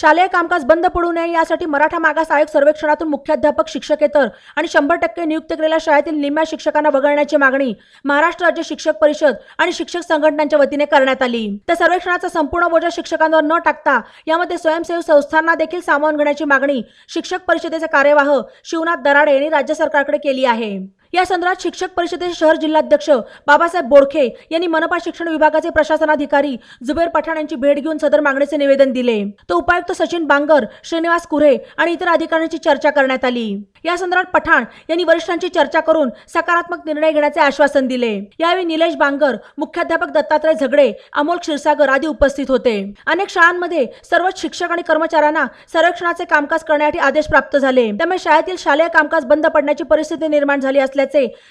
शालेय कामकाज बंद पडू नये यासाठी मराठा मागास आयोग सर्वेक्षणातून मुख्याध्यापक शिक्षकेतर आणि शंभर टक्के नियुक्त केलेल्या शाळेतील निम्म्या शिक्षकांना वगळण्याची मागणी महाराष्ट्र राज्य शिक्षक परिषद आणि शिक्षक संघटनांच्या वतीने करण्यात आली. तर सर्वेक्षणाचा संपूर्ण बोजा शिक्षकांवर न टाकता यामध्ये स्वयंसेवी संस्थांना देखील सामावून घेण्याची मागणी शिक्षक परिषदेचे कार्यवाह शिवनाथ दराडे यांनी राज्य सरकारकडे केली आहे. या संदर्भात शिक्षक परिषदेचे शहर जिल्हाध्यक्ष बाबासाहेब बोडखे यांनी मनपा शिक्षण विभागाचे प्रशासनाधिकारी जुबेर पठाण यांची भेट घेऊन सदर मागणीचे निवेदन दिले. तर उपायुक्त सचिन बांगर श्रीनिवास कुरे आणि इतर अधिकाऱ्यांची चर्चा करण्यात आली. या संदर्भात पठाण यांनी वरिष्ठांची चर्चा करून सकारात्मक निर्णय घेण्याचे आश्वासन दिले. यावेळी निलेश बांगर मुख्याध्यापक दत्तात्रय झगडे अमोल क्षीरसागर आदी उपस्थित होते. अनेक शाळांमध्ये सर्वच शिक्षक आणि कर्मचाऱ्यांना सर्वेक्षणाचे कामकाज करण्यासाठी आदेश प्राप्त झाले. त्यामुळे शाळेतील शालेय कामकाज बंद पडण्याची परिस्थिती निर्माण झाली असल्याचे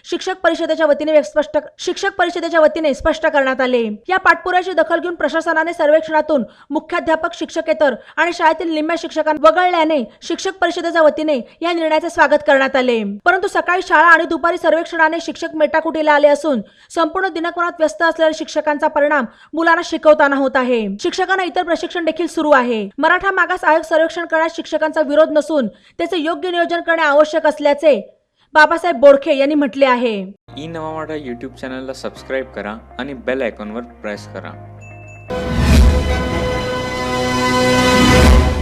शिक्षक परिषदेच्या वतीने स्पष्ट शिक्षक परिषदेच्या वतीने स्पष्ट करण्यात आले. या पाठपुराची दखल घेऊन प्रशासनाने सर्वेक्षणातून मुख्याध्यापक शिक्षकेतर आणि शाळेतील निम्म्या शिक्षकांना वगळल्याने शिक्षक परिषदेच्या वतीने या निर्णयाचे स्वागत करण्यात आले. परंतु सकाळी शाळा आणि दुपारी सर्वेक्षणाने शिक्षक मेटाकुटीला आले असून संपूर्ण दिनक्रमात व्यस्त असलेल्या शिक्षकांचा परिणाम मुलांना शिकवताना होत आहे. शिक्षकांना इतर प्रशिक्षण देखील सुरू आहे. मराठा मागास आयोग सर्वेक्षण करण्यास शिक्षकांचा विरोध नसून त्याचे योग्य नियोजन करणे आवश्यक असल्याचे बाबासाहेब बोडखे यांनी म्हटले आहे. ई नवा मराठा यूट्यूब चॅनलला सबस्क्राईब करा आणि बेल आयकॉनवर प्रेस करा.